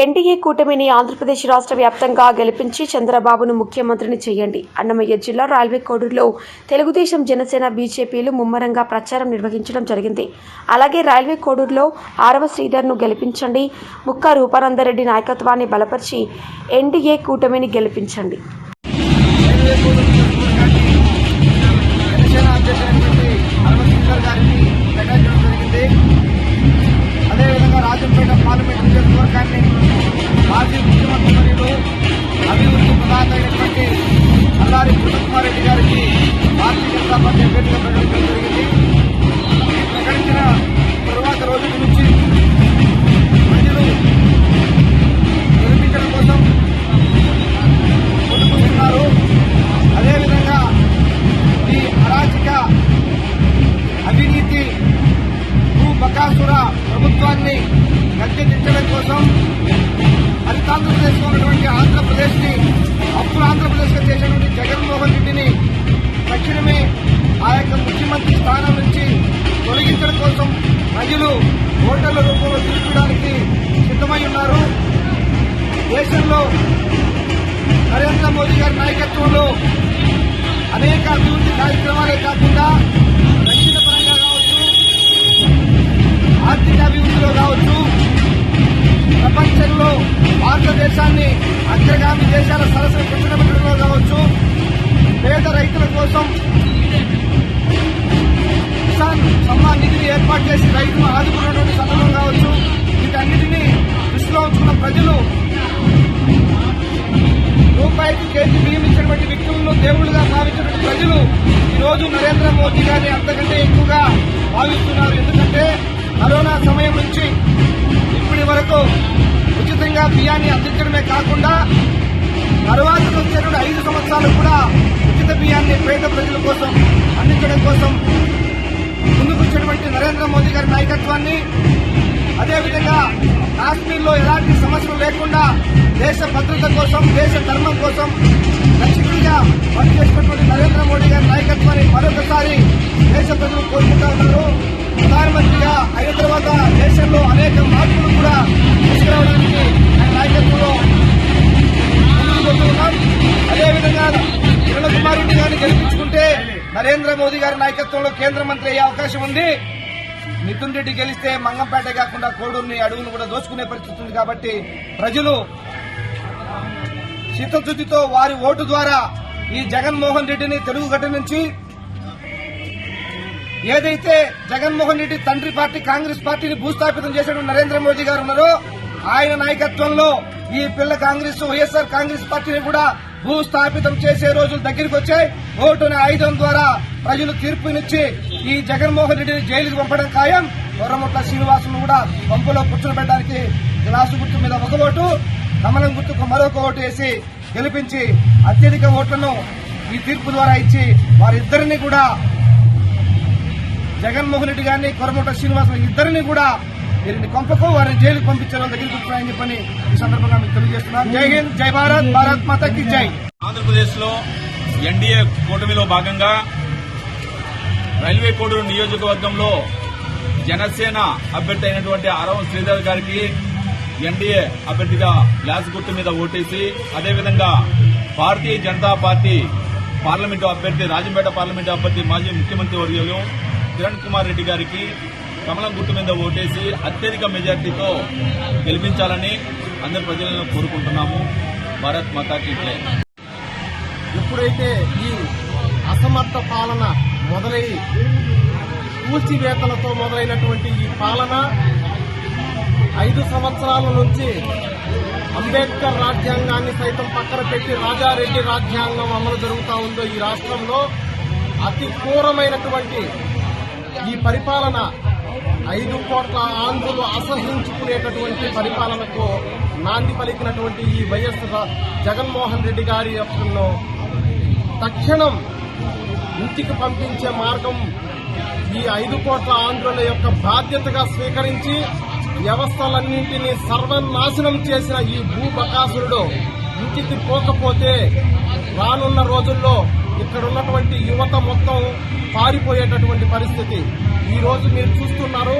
NDA కూటమిని ఆంధ్రప్రదేశ్ రాష్ట్ర వ్యాప్తంగా గెలిపించి చంద్రబాబును ముఖ్యమంత్రిని చేయండి. అన్నమయ్య జిల్లా రైల్వే కోడూరులో తెలుగుదేశం జనసేన బీజేపీలు ముమ్మరంగా ప్రచారం నిర్వహించడం జరిగింది. అలాగే రైల్వే కోడూరులో ఆరవ శ్రీధర్ను గెలిపించండి. ముక్క రూపానందరెడ్డి నాయకత్వాన్ని బలపరిచి ఎన్డీఏ కూటమిని గెలిపించండి. జనసేన అధ్యక్షుడైనటువంటి జరిగింది. అదేవిధంగా రాజంపేట పార్లమెంట్ నియోజకవర్గాన్ని మాజీ ముఖ్యమంత్రి మరియు అభివృద్ధి ప్రదాత అయినటువంటి అల్లారి కృష్ణకుమార్ రెడ్డి గారికి భారతీయ జనతా పార్టీ అభ్యర్థిగా ప్రకటించడం జరిగింది. ప్రకటించిన తరువాత రోజుల నుంచి ప్రజలు గెలిపించడం కోసం కొట్టుకుంటున్నారు. అదేవిధంగా ఈ అరాచక అవినీతి భూ బకాసుర ప్రభుత్వాన్ని గద్దెదించడం కోసం హరితాంధ్రప్రదేశ్లో ఉన్నటువంటి ఆంధ్రప్రదేశ్ని అప్పుడు ఆంధ్రప్రదేశ్గా చేసినటువంటి జగన్మోహన్ రెడ్డిని తక్షణమే ఆ యొక్క ముఖ్యమంత్రి స్థానం నుంచి తొలగించడం కోసం ప్రజలు ఓటర్ల రూపంలో తీర్చడానికి సిద్ధమై ఉన్నారు. దేశంలో నరేంద్ర మోదీ గారి నాయకత్వంలో అనేక అభివృద్ధి కార్యక్రమాలే కాకుండా రక్షణ పరంగా కావచ్చు ఆర్థిక అభివృద్ధిలో కావచ్చు ప్రపంచంలో భారతదేశాన్ని అగ్రగామి దేశాల సరస్సు పెట్టడంలో కావచ్చు పేద రైతుల కోసం కిసాన్ సమ్మాన్ నిధిని ఏర్పాటు చేసి రైతులు ఆదుకున్నటువంటి సందర్భం కావచ్చు. వీటన్నిటినీ దృష్టిలో ఉంచుకున్న ప్రజలు రూపాయికి కేజీ బియ్యం ఇచ్చినటువంటి వ్యక్తులను దేవుళ్ళుగా భావించినటువంటి ప్రజలు ఈరోజు రోజు నరేంద్ర మోదీ గారిని అంతకంటే ఎక్కువగా భావిస్తున్నారు. ఎందుకంటే కరోనా సమయం నుంచి ఇప్పటి వరకు ఉచితంగా బియ్యాన్ని అందించడమే కాకుండా తర్వాత వచ్చేటువంటి ఐదు సంవత్సరాలు కూడా ఉచిత బియ్యాన్ని పేద ప్రజల కోసం అందించడం కోసం ముందుకు వచ్చినటువంటి నరేంద్ర మోదీ గారి నాయకత్వాన్ని. అదేవిధంగా కాశ్మీర్లో ఎలాంటి సమస్యలు లేకుండా దేశ భద్రత కోసం దేశ ధర్మం కోసం రక్షకుడిగా పనిచేసినటువంటి నరేంద్ర మోడీ గారి నాయకత్వాన్ని మరొకసారి దేశ ప్రజలు కోరుకుంటా ఉన్నారు. ప్రధానమంత్రిగా అయిన తర్వాత దేశంలో అనేక మార్పులు కూడా నరేంద్ర మోదీ గారి నాయకత్వంలో కేంద్ర మంత్రి అయ్యే అవకాశం ఉంది. మిథున్ రెడ్డి గెలిస్తే మంగంపేట కాకుండా కోడూరుని అడుగును కూడా దోచుకునే పరిస్థితి ఉంది కాబట్టి ప్రజలు చిత్తశుద్ధితో వారి ఓటు ద్వారా ఈ జగన్మోహన్ రెడ్డిని తెలుగు గడ్డ నుంచి ఏదైతే జగన్మోహన్ రెడ్డి తండ్రి పార్టీ కాంగ్రెస్ పార్టీని భూస్థాపితం చేసిన నరేంద్ర మోదీ గారు ఉన్నారో ఆయన నాయకత్వంలో ఈ పిల్ల కాంగ్రెస్ వైఎస్ఆర్ కాంగ్రెస్ పార్టీని కూడా భూస్థాపితం చేసే రోజులు దగ్గరికి వచ్చాయి. ఓటుని ఆయుధం ద్వారా ప్రజలు తీర్పునిచ్చి ఈ జగన్మోహన్ రెడ్డిని జైలుకు పంపడం ఖాయం. కొర్రముట్ల శ్రీనివాసును కూడా పంపులో కూర్చోబెట్టడానికి గ్లాసు గుర్తు మీద ఒక ఓటు కమలం గుర్తుకు మరొక ఓటు వేసి గెలిపించి అత్యధిక ఓట్లను ఈ తీర్పు ద్వారా ఇచ్చి వారిద్దరిని కూడా జగన్మోహన్ రెడ్డి గారిని కొరమూట శ్రీనివాసరావు ఇద్దరిని కూడా వీరిని పంపకు వారిని జైలుకు పంపించాలని దగ్గరికి కూర్చున్నాయని చెప్పని ఈ సందర్భంగా మీకు తెలియజేస్తున్నాను జై హింద్ జై భారత్ భారత్ మాతకి జై. ఆంధ్రప్రదేశ్లో ఎన్డీఏ కూటమిలో భాగంగా రైల్వే కోడూరు నియోజకవర్గంలో జనసేన అభ్యర్థి అయినటువంటి అరవం శ్రీధర్ గారికి ఎన్డీఏ అభ్యర్థిగా గ్లాస్ గుర్తు మీద ఓటేసి అదేవిధంగా భారతీయ జనతా పార్టీ పార్లమెంటు అభ్యర్థి రాజంపేట పార్లమెంటు అభ్యర్థి మాజీ ముఖ్యమంత్రి వర్యులు కిరణ్ కుమార్ రెడ్డి గారికి కమలం గుర్తు మీద ఓటేసి అత్యధిక మెజార్టీతో గెలిపించాలని అందరి ప్రజలను కోరుకుంటున్నాము. భారత్ మాతాకి జై. ఎప్పుడైతే ఈ అసమర్థ పాలన మొదలై కూల్చివేతలతో మొదలైనటువంటి ఈ పాలన ఐదు సంవత్సరాల నుంచి అంబేద్కర్ రాజ్యాంగాన్ని సైతం పక్కన పెట్టి రాజారెడ్డి రాజ్యాంగం అమలు జరుగుతూ ఉందో ఈ రాష్ట్రంలో అతి క్రూరమైనటువంటి ఈ పరిపాలన ఐదు కోట్ల ఆంధ్రులు అసహించుకునేటటువంటి పరిపాలనకు నాంది పలికినటువంటి ఈ వైఎస్ జగన్మోహన్ రెడ్డి గారి యొక్క తక్షణం ఇంటికి పంపించే మార్గం ఈ ఐదు కోట్ల ఆంధ్రుల యొక్క బాధ్యతగా స్వీకరించి వ్యవస్థలన్నింటినీ సర్వనాశనం చేసిన ఈ భూ బకాసురుడు ఇంటికి పోకపోతే రానున్న రోజుల్లో ఇక్కడ ఉన్నటువంటి యువత మొత్తం పారిపోయేటటువంటి పరిస్థితి. ఈరోజు మీరు చూస్తున్నారు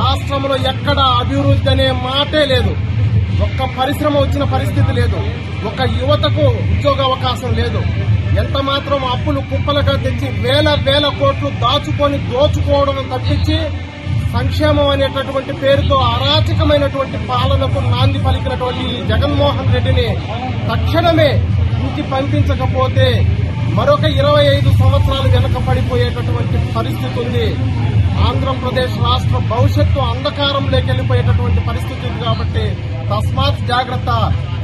రాష్ట్రంలో ఎక్కడ అభివృద్ధి అనే మాటే లేదు. ఒక్క పరిశ్రమ వచ్చిన పరిస్థితి లేదు. ఒక యువతకు ఉద్యోగ అవకాశం లేదు. ఎంత మాత్రం అప్పులు కుప్పలుగా తెచ్చి వేల వేల కోట్లు దాచుకొని దోచుకోవడం తప్పించి సంక్షేమం అనేటటువంటి పేరుతో అరాచకమైనటువంటి పాలనకు నాంది పలికినటువంటి జగన్మోహన్ రెడ్డిని తక్షణమే ఇంటికి పంపించకపోతే మరొక ఇరవై ఐదు సంవత్సరాలు వెనక పడిపోయేటటువంటి పరిస్థితి ఉంది ఆంధ్రప్రదేశ్ రాష్ట్ర భవిష్యత్తు అంధకారంలోకి వెళ్ళిపోయేటటువంటి పరిస్థితి ఉంది కాబట్టి తస్మాత్ జాగ్రత్త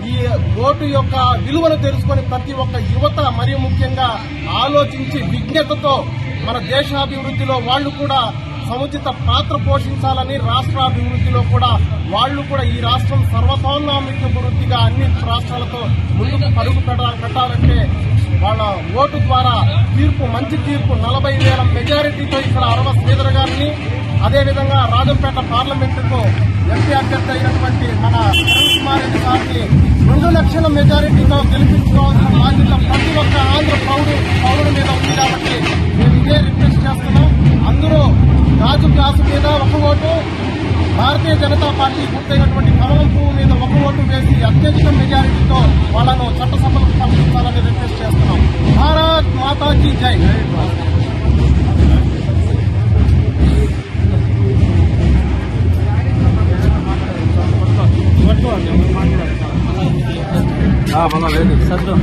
ఈ ఓటు యొక్క విలువను తెలుసుకుని ప్రతి ఒక్క యువత మరియు ముఖ్యంగా ఆలోచించి విజ్ఞతతో మన దేశాభివృద్ధిలో వాళ్ళు కూడా సముచిత పాత్ర పోషించాలని రాష్ట్రాభివృద్ధిలో కూడా వాళ్ళు కూడా ఈ రాష్ట్రం సర్వతోన్నాభివృద్ధిగా అన్ని రాష్ట్రాలతో ముందుకు పరుగు పెట్టాలంటే వాళ్ళ ఓటు ద్వారా తీర్పు మంచి తీర్పు నలభై వేల మెజారిటీతో ఇక్కడ అరవ శ్రీధర్ గారిని అదేవిధంగా రాజంపేట పార్లమెంటుకు ఎంపీ అభ్యర్థి అయినటువంటి మన కిరణ్ కుమార్ రెడ్డి గారిని రెండు లక్షల మెజారిటీతో గెలిపించుకోవాల్సిన బాధ్యత ప్రతి ఒక్క ఆంధ్ర పౌరుడు పౌరుల మీద ఉంది కాబట్టి మేము ఇదే రిక్వెస్ట్ చేస్తున్నాం. అందరూ రాజు గ్లాసు మీద ఒక ఓటు భారతీయ జనతా పార్టీ పూర్తయినటువంటి కమలం పువ్వు మీద ఒక ఓటు వేసి అత్యధిక మెజారిటీతో వాళ్ళను చట్టసభలకు పంపించాలని రిక్వెస్ట్ చేస్తున్నాం. భారత్ మాతాజీ జై. లేదు